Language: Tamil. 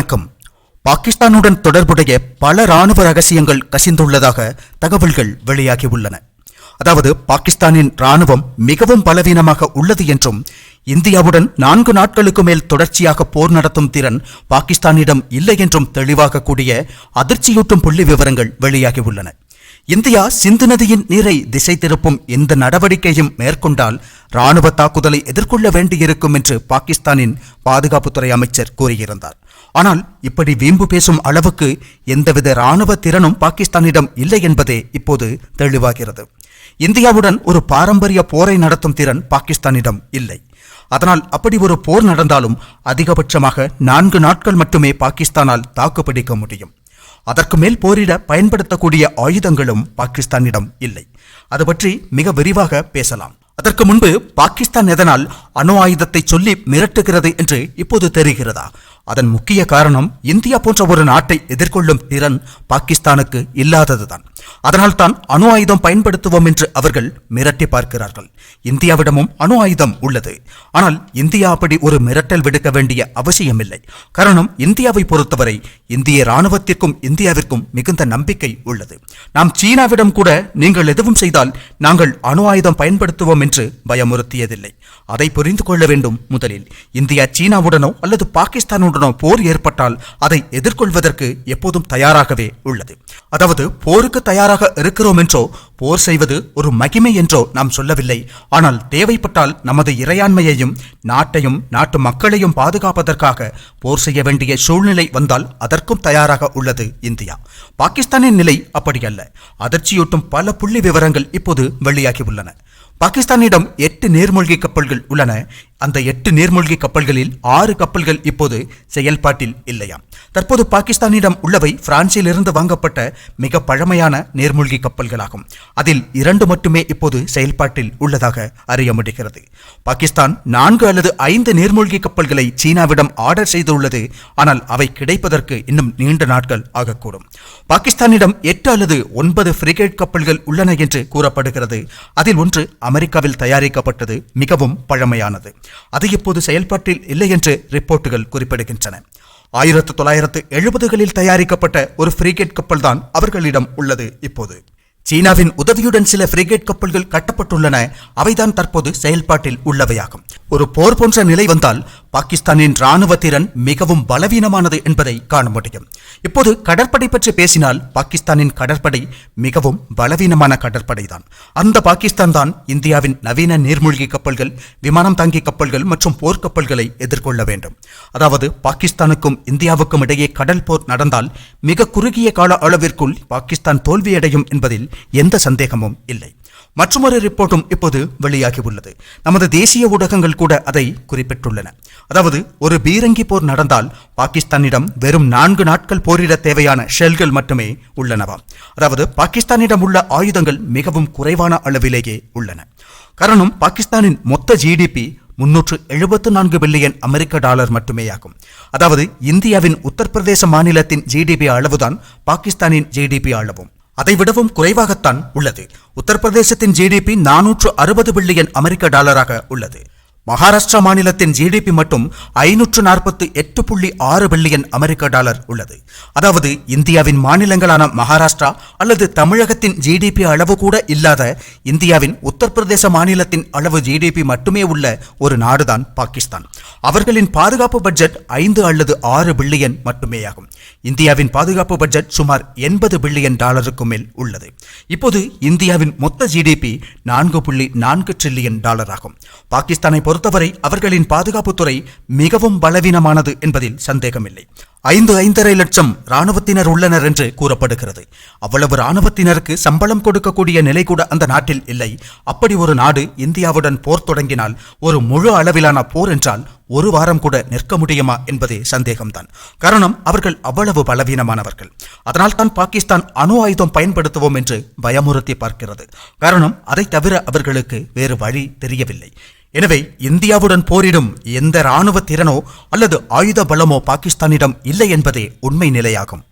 வணக்கம். பாகிஸ்தானுடன் தொடர்புடைய பல ராணுவ ரகசியங்கள் கசிந்துள்ளதாக தகவல்கள் வெளியாகியுள்ளன அதாவது பாகிஸ்தானின் ராணுவம் மிகவும் பலவீனமாக உள்ளது என்றும் இந்தியாவுடன் நான்கு நாட்களுக்கு மேல் தொடர்ச்சியாக போர் நடத்தும் திறன் பாகிஸ்தானிடம் இல்லை என்றும் தெளிவாக கூடிய அதிர்ச்சியூட்டும் புள்ளி விவரங்கள் வெளியாகியுள்ளன இந்தியா சிந்து நதியின் நீரை திசை திருப்பும் எந்த நடவடிக்கையும் மேற்கொண்டால் ராணுவ தாக்குதலை எதிர்கொள்ள வேண்டியிருக்கும் என்று பாகிஸ்தானின் பாதுகாப்புத்துறை அமைச்சர் கூறியிருந்தார். ஆனால் இப்படி வீம்பு பேசும் அளவுக்கு எந்தவித ராணுவ திறனும் பாகிஸ்தானிடம் இல்லை என்பதே இப்போது தெளிவாகிறது. இந்தியாவுடன் ஒரு பாரம்பரிய போரை நடத்தும் திறன் பாகிஸ்தானிடம் இல்லை. அதனால் அப்படி ஒரு போர் நடந்தாலும் அதிகபட்சமாக நான்கு நாட்கள் மட்டுமே பாகிஸ்தானால் தாக்குப்பிடிக்க முடியும். அதற்கு மேல் போரிட பயன்படுத்தக்கூடிய ஆயுதங்களும் பாகிஸ்தானிடம் இல்லை. அது பற்றி மிக விரிவாக பேசலாம். அதற்கு முன்பு பாகிஸ்தான் எதனால் அணு ஆயுதத்தை சொல்லி மிரட்டுகிறது என்று இப்போது தெரிகிறதா? அதன் முக்கிய காரணம் இந்தியா போன்ற ஒரு நாட்டை எதிர்கொள்ளும் திறன் பாகிஸ்தானுக்கு இல்லாததுதான். அதனால் தான் அணு ஆயுதம் பயன்படுத்துவோம் என்று அவர்கள் மிரட்டி பார்க்கிறார்கள். இந்தியாவிடமும் அணு ஆயுதம் உள்ளது. ஆனால் இந்தியா அப்படி ஒரு மிரட்டல் விடுக்க வேண்டிய அவசியமில்லை. காரணம் இந்தியாவை பொறுத்தவரை இந்திய ராணுவத்திற்கும் இந்தியாவிற்கும் மிகுந்த நம்பிக்கை உள்ளது. நாம் சீனாவிடம் கூட நீங்கள் எதுவும் செய்தால் நாங்கள் அணு ஆயுதம் பயன்படுத்துவோம் என்று பயமுறுத்தியதில்லை. அதை புரிந்து கொள்ள வேண்டும் முதலில். இந்தியா சீனாவுடனோ அல்லது பாகிஸ்தானுடனோ போர் ஏற்பட்டால் அதை எதிர்கொள்வதற்கு எப்போதும் தயாராகவே உள்ளது. அதாவது போருக்கு தயாராக தயாராக இருக்கிறோம் என்றோ போர் செய்வது ஒரு மகிமை என்றோ நாம் சொல்லவில்லை. ஆனால் தேவைப்பட்டால் நமது இறையாண்மையையும் நாட்டையும் நாட்டு மக்களையும் பாதுகாப்பதற்காக போர் செய்ய வேண்டிய சூழ்நிலை வந்தால் அதற்கும் தயாராக உள்ளது இந்தியா. பாகிஸ்தானின் நிலை அப்படியல்ல. அதிர்ச்சியூட்டும் பல புள்ளி விவரங்கள் இப்போது வெளியாகி உள்ளன. பாகிஸ்தானிடம் எட்டு நீர்மூழ்கி கப்பல்கள் உள்ளன. அந்த எட்டு நீர்மூழ்கி கப்பல்களில் ஆறு கப்பல்கள் இப்போது செயல்பாட்டில் இல்லையாம். தற்போது பாகிஸ்தானிடம் உள்ளவை பிரான்சிலிருந்து வாங்கப்பட்ட மிக பழமையான நீர்மூழ்கி கப்பல்களாகும். அதில் இரண்டு மட்டுமே இப்போது செயல்பாட்டில் உள்ளதாக அறிய முடிகிறது. பாகிஸ்தான் நான்கு அல்லது ஐந்து நீர்மூழ்கி கப்பல்களை சீனாவிடம் ஆர்டர் செய்துள்ளது. ஆனால் அவை கிடைப்பதற்கு இன்னும் நீண்ட நாட்கள் ஆகக்கூடும். பாகிஸ்தானிடம் எட்டு அல்லது ஒன்பது ஃப்ரிகேட் கப்பல்கள் உள்ளன என்று கூறப்படுகிறது. அதில் ஒன்று அமெரிக்காவில் தயாரிக்கப்பட்டது மிகவும் பழமையானது. அது இப்போது செயல்பாட்டில் இல்லை என்று ரிப்போர்ட்டுகள் குறிப்பிடுகின்றன. ஆயிரத்து தொள்ளாயிரத்து எழுபதுகளில் தயாரிக்கப்பட்ட ஒரு ஃப்ரிகேட் கப்பல் தான் அவர்களிடம் உள்ளது இப்போது. சீனாவின் உதவியுடன் சில ஃப்ரிகேட் கப்பல்கள் கட்டப்பட்டுள்ளன. அவைதான் தற்போது செயல்பாட்டில் உள்ளவையாகும். ஒரு போர் போன்ற நிலை வந்தால் பாகிஸ்தானின் ராணுவ திறன் மிகவும் பலவீனமானது என்பதை காண முடியும். இப்போது கடற்படை பற்றி பேசினால் பாகிஸ்தானின் கடற்படை மிகவும் பலவீனமான கடற்படை தான் அந்த பாகிஸ்தான் தான் இந்தியாவின் நவீன நீர்மூழ்கி கப்பல்கள் விமானம் தாங்கி கப்பல்கள் மற்றும் போர்க்கப்பல்களை எதிர்கொள்ள வேண்டும். அதாவது பாகிஸ்தானுக்கும் இந்தியாவுக்கும் இடையே கடல் போர் நடந்தால் மிக குறுகிய கால அளவிற்குள் பாகிஸ்தான் தோல்வியடையும் என்பதில் எந்த சந்தேகமும் இல்லை. மற்றொரு ரிப்போர்ட்டும் இப்போது வெளியாகி உள்ளது. நமது தேசிய ஊடகங்கள் கூட அதை குறிப்பிட்டுள்ளன. அதாவது ஒரு பீரங்கி போர் நடந்தால் பாகிஸ்தானிடம் வெறும் நான்கு நாட்கள் போரிட தேவையான ஷெல்கள் மட்டுமே உள்ளனவாம் அதாவது பாகிஸ்தானிடம் உள்ள ஆயுதங்கள் மிகவும் குறைவான அளவிலேயே உள்ளன. காரணம் பாகிஸ்தானின் மொத்த ஜிடிபி முன்னூற்று எழுபத்து நான்கு பில்லியன் அமெரிக்க டாலர் மட்டுமேயாகும் அதாவது இந்தியாவின் உத்தரப்பிரதேச மாநிலத்தின் ஜிடிபி அளவுதான் பாகிஸ்தானின் ஜிடிபி அளவும் அதைவிடவும் குறைவாகத்தான் உள்ளது. உத்தரப்பிரதேசத்தின் ஜிடிபி நானூற்று அறுபது பில்லியன் அமெரிக்க டாலராக உள்ளது. மகாராஷ்டிரா மாநிலத்தின் ஜிடிபி மட்டும் ஐநூற்று நாற்பத்தி எட்டு புள்ளி ஆறு பில்லியன் அமெரிக்க டாலர் உள்ளது. அதாவது இந்தியாவின் மாநிலங்களான மகாராஷ்டிரா அல்லது தமிழகத்தின் ஜிடிபி அளவு கூட இல்லாத இந்தியாவின் உத்தரப்பிரதேச மாநிலத்தின் அளவு ஜிடிபி மட்டுமே உள்ள ஒரு நாடுதான் பாகிஸ்தான். அவர்களின் பாதுகாப்பு பட்ஜெட் ஐந்து அல்லது ஆறு பில்லியன் மட்டுமேயாகும். இந்தியாவின் பாதுகாப்பு பட்ஜெட் சுமார் எண்பது பில்லியன் டாலருக்கு மேல் உள்ளது. இப்போது இந்தியாவின் மொத்த ஜிடிபி நான்கு புள்ளி நான்கு ட்ரில்லியன் டாலர் ஆகும் பாகிஸ்தானை பொறுத்தவரை அவர்களின் பாதுகாப்புத்துறை மிகவும் பலவீனமானது என்பதில் சந்தேகமில்லை. ஐந்து ஐந்தரை லட்சம் ராணுவத்தினர் உள்ளனர் என்று கூறப்படுகிறது. அவ்வளவு ராணுவத்தினருக்கு சம்பளம் கொடுக்கக்கூடிய நிலை கூட அந்த நாட்டில் இல்லை. அப்படி ஒரு நாடு இந்தியாவுடன் போர் தொடங்கினால் ஒரு முழு அளவிலான போர் என்றால் ஒரு வாரம் கூட நிற்க முடியுமா என்பதே சந்தேகம்தான். காரணம் அவர்கள் அவ்வளவு பலவீனமானவர்கள். அதனால் தான் பாகிஸ்தான் அணு ஆயுதம் பயன்படுத்துவோம் என்று பயமுறுத்தி பார்க்கிறது. காரணம் அதை தவிர அவர்களுக்கு வேறு வழி தெரியவில்லை. எனவே இந்தியாவுடன் போரிடும் எந்த ராணுவ திறனோ அல்லது ஆயுத பலமோ பாகிஸ்தானிடம் இல்லை என்பதே உண்மை நிலையாகும்.